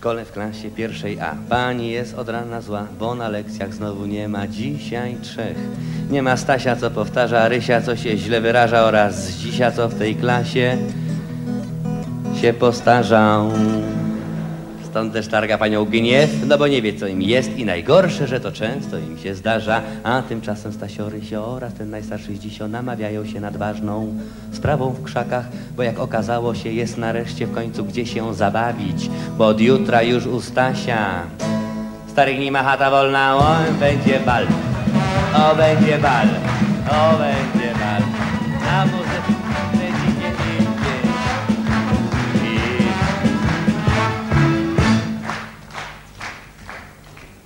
szkole w klasie pierwszej A. Pani jest od rana zła, bo na lekcjach znowu nie ma dzisiaj trzech. Nie ma Stasia, co powtarza, Rysia, co się źle wyraża oraz Zdzisia, co w tej klasie się postarzał. Stąd też targa panią gniew, no bo nie wie, co im jest i najgorsze, że to często im się zdarza. A tymczasem Stasiory się oraz ten najstarszy Zdzisio namawiają się nad ważną sprawą w krzakach, bo jak okazało się, jest nareszcie w końcu gdzie się zabawić, bo od jutra już u Stasia. Starych nie ma chata wolna, o, będzie bal, o, będzie bal, o, będzie bal. Na muzyce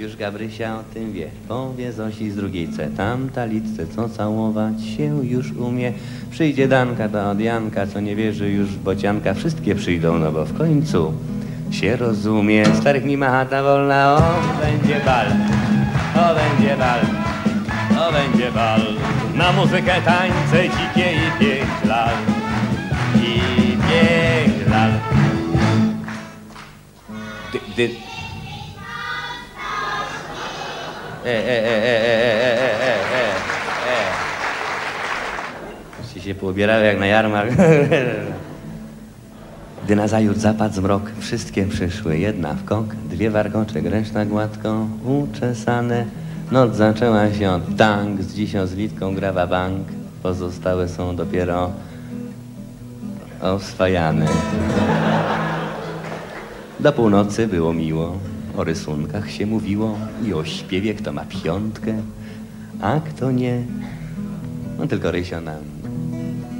Już Gabrysia o tym wie, powie Zosi z drugiej C. Tamta litce, co całować się już umie. Przyjdzie Danka, od Janka, co nie wierzy już w bocianka. Wszystkie przyjdą, no bo w końcu się rozumie. Starych nie ma chata wolna, o, będzie bal, o, będzie bal, o, będzie bal. Na muzykę tańce dzikie i pięć lal, i pięć lal. Dy, É, é, é, Ci się poubierały jak na jarmark. Gdy nazajutrz zapadł zmrok, wszystkie przyszły. Jedna w kok, dwie warkoczek, reszta gładko uczesane. Noc zaczęła się od tank, z dzisiaj z Witką grawa bank. Pozostałe są dopiero oswajane. Do północy było miło o rysunkach się mówiło i o śpiewie, kto ma piątkę, a kto nie. No tylko Rysio nam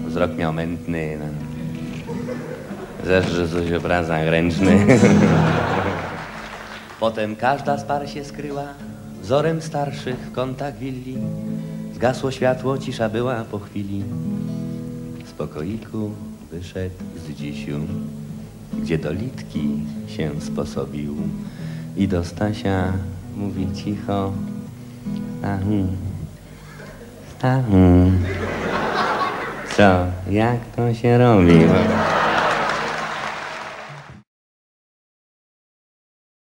wzrok miał mętny, no. Zeszł coś obrazach ręczny. Potem każda z par się skryła, wzorem starszych w kątach willi. Zgasło światło, cisza była po chwili. Z pokoiku wyszedł z dzisiu, gdzie do litki się sposobił. I do Stasia mówi cicho, Stachu, Stachu, co, jak to się robi?